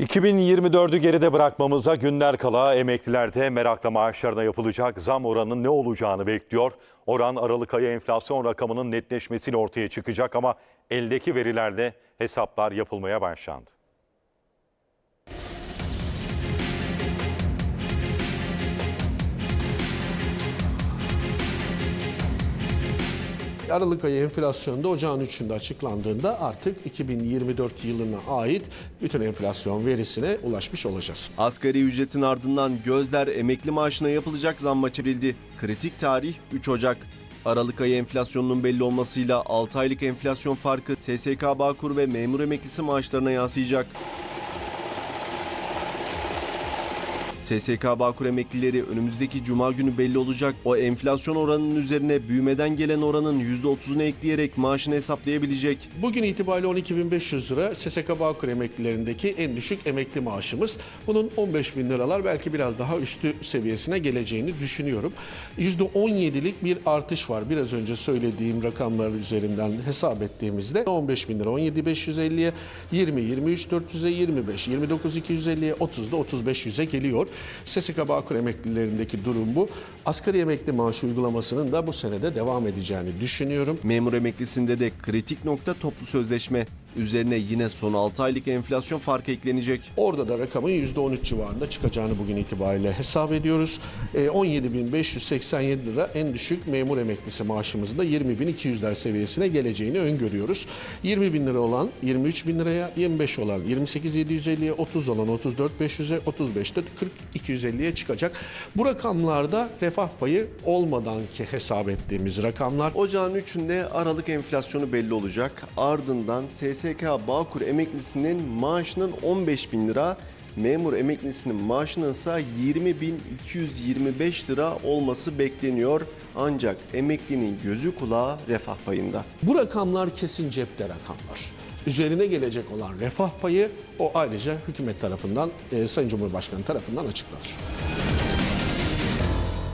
2024'ü geride bırakmamıza günler kala emekliler de merakla maaşlarına yapılacak zam oranının ne olacağını bekliyor. Oran Aralık ayı enflasyon rakamının netleşmesiyle ortaya çıkacak ama eldeki verilerle hesaplar yapılmaya başlandı. Aralık ayı enflasyonda ocağın 3'ünde açıklandığında artık 2024 yılına ait bütün enflasyon verisine ulaşmış olacağız. Asgari ücretin ardından gözler emekli maaşına yapılacak zamma çevrildi. Kritik tarih 3 Ocak. Aralık ayı enflasyonunun belli olmasıyla 6 aylık enflasyon farkı SSK Bağkur ve memur emeklisi maaşlarına yansıyacak. SSK Bağkur emeklileri önümüzdeki cuma günü belli olacak. O enflasyon oranının üzerine büyümeden gelen oranın %30'unu ekleyerek maaşını hesaplayabilecek. Bugün itibariyle 12.500 lira SSK Bağkur emeklilerindeki en düşük emekli maaşımız. Bunun 15 bin liralar belki biraz daha üstü seviyesine geleceğini düşünüyorum. %17'lik bir artış var. Biraz önce söylediğim rakamlar üzerinden hesap ettiğimizde 15 bin lira 17.550'ye 20, 23 400'e 25, 29 250'ye 30'da 35 geliyor. SSK Bağkur emeklilerindeki durum bu. Asgari emekli maaşı uygulamasının da bu senede devam edeceğini düşünüyorum. Memur emeklisinde de kritik nokta toplu sözleşme. Üzerine yine son 6 aylık enflasyon farkı eklenecek. Orada da rakamın %13 civarında çıkacağını bugün itibariyle hesap ediyoruz. E, 17.587 lira en düşük memur emeklisi maaşımızın da 20.200'ler seviyesine geleceğini öngörüyoruz. 20 bin lira olan 23 bin liraya, 25 olan 28.750'ye, 30 olan 34.500'e, 35'te 40.250'ye çıkacak. Bu rakamlarda refah payı olmadan ki hesap ettiğimiz rakamlar. Ocağın 3'ünde Aralık enflasyonu belli olacak. Ardından SSK Bağkur emeklisinin maaşının 15 bin lira, memur emeklisinin maaşının ise 20.225 lira olması bekleniyor. Ancak emeklinin gözü kulağı refah payında. Bu rakamlar kesin cepte rakamlar. Üzerine gelecek olan refah payı o ayrıca hükümet tarafından, e, Sayın Cumhurbaşkanı tarafından açıklanır.